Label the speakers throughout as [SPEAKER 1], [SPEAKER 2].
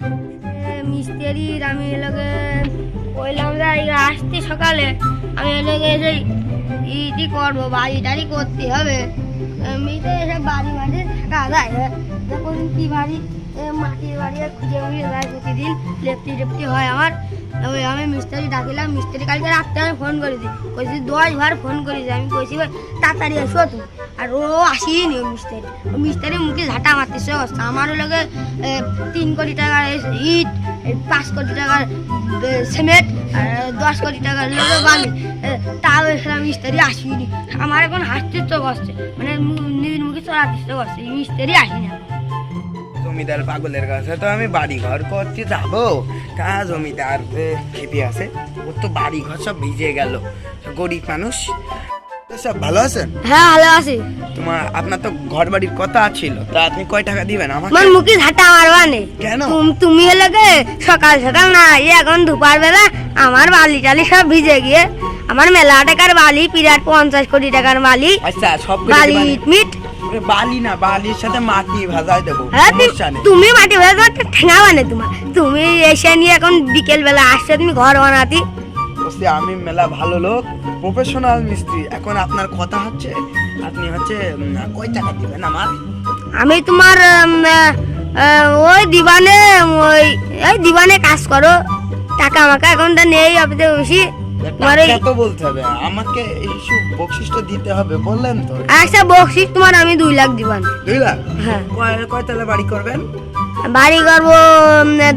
[SPEAKER 1] এ, মিস্ত্রির আমি এলাকে কইলাম যে আসতে সকালে আমি এলাকে এসে ইটি করব বাড়ি টাড়ি করতে হবে এমনিতে এসে বাড়ি মাঝে থাকা যায়। যখন কি বাড়ি মাটির বাড়ি খুঁজে খুঁজে যায়, প্রতিদিন লেপটি টেপটি হয় আমার। ওই আমি মিস্ত্রি ডাকিলাম, মিস্ত্রি কালকে রাত্রে আমি ফোন করে দিই। কইছি, দশ বার ফোন করেছি আমি কইছি তাড়াতাড়ি এসো তুমি। আর ও আসিনি ওই মিস্ত্রি। ও মিস্ত্রি মুখে ঝাঁটা মারতেছে অবস্থা। আমার লোকে তিন কোটি টাকার ইট পাঁচ কোটি টাকার সিমেন্ট, আর দশ কোটি টাকার লোকে বালি। তাও এখানে মিস্ত্রি আসিনি। আমার এখন হাসতে তো করছে মানে নিজের মুখে চড়াতে ইচ্ছে করছে মিস্ত্রি আসিনি।
[SPEAKER 2] জমিদার পাগলের কাছে তো আমি বাড়ি ঘর করতে যাব। কা জমিদার খেতে আছে ওর তো বাড়ি ঘর সব ভিজে গেল গরিব মানুষ। সব ভালো আছেন?
[SPEAKER 1] হ্যাঁ ভালো আছি।
[SPEAKER 2] তোমার আপনার তো ঘর বাড়ির কথা ছিল তা আপনি কয় টাকা দিবেন আমাকে?
[SPEAKER 1] আমার মুখে ঝাঁটা মারবা নেই
[SPEAKER 2] কেন?
[SPEAKER 1] তুমি হলে গে সকাল সকাল না এই এখন দুপার বেলা আমার বালি টালি সব ভিজে গিয়ে আমার মেলা টাকার বালি বিরাট পঞ্চাশ কোটি টাকার বালি
[SPEAKER 2] আচ্ছা সব
[SPEAKER 1] বালি মিট
[SPEAKER 2] বালি না বালির সাথে মাটি ভাজাই দেবো।
[SPEAKER 1] হ্যাঁ
[SPEAKER 2] সমস্যা নেই
[SPEAKER 1] তুমি মাটি ভেজা একটা ঠেঙা বানে তোমার। তুমি এসে নিয়ে এখন বিকেল বেলা আসছে তুমি ঘর বানাতি।
[SPEAKER 2] আমি মেলা ভালো লোক প্রফেশনাল মিস্ত্রি। এখন আপনার কথা হচ্ছে আপনি হচ্ছে কয় টাকা দিবেন আমার?
[SPEAKER 1] আমি তোমার ওই দিবানে ওই এই দিবানে কাজ করো। টাকা আমাকে এখন নেই আপনি বেশি তোমার
[SPEAKER 2] তো বলতে হবে। আমাকে এইসব বকশিষ্ট দিতে হবে বললেন তো।
[SPEAKER 1] একটা বকশিস তোমার আমি দুই লাখ দিবান।
[SPEAKER 2] দুই লাখ?
[SPEAKER 1] হ্যাঁ।
[SPEAKER 2] কয় তলা বাড়ি করবেন?
[SPEAKER 1] বাড়ি করব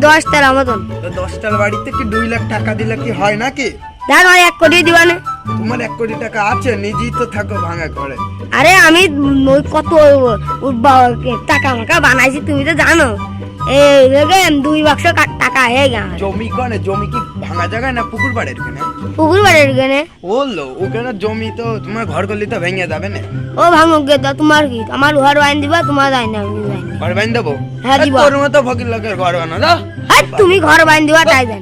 [SPEAKER 1] দশ তেরো মতন।
[SPEAKER 2] দশটার বাড়িতে কি দুই লাখ টাকা দিলে কি হয় নাকি?
[SPEAKER 1] এক কোটি দিবানে।
[SPEAKER 2] তোমার এক কোটি টাকা আছে নিজেই তো থাকো ভাঙা করে
[SPEAKER 1] আরে আমি কত টাকা মাকা বানাইছি তুমি তো জানো। এই দেখে দুই বাক্স টাকা হয়ে গেল
[SPEAKER 2] জমি কোনে জমি কি ভাঙা জায়গা না পুকুর বাড়ির ওখানে
[SPEAKER 1] পুকুর বাড়ির ওখানে
[SPEAKER 2] বলল ওখানে জমি তো তোমার ঘর করলে তো ভেঙে যাবে না।
[SPEAKER 1] ও ভাঙুক গে তোমার কি? আমার ঘর বাইন দিবা তোমার দাই না
[SPEAKER 2] ঘর বাইন দেবো?
[SPEAKER 1] হ্যাঁ, দিবা।
[SPEAKER 2] তোর মতো ফকির লোকের ঘর বানালো
[SPEAKER 1] হাট, তুমি ঘর বাইন দিবা তাই দেন।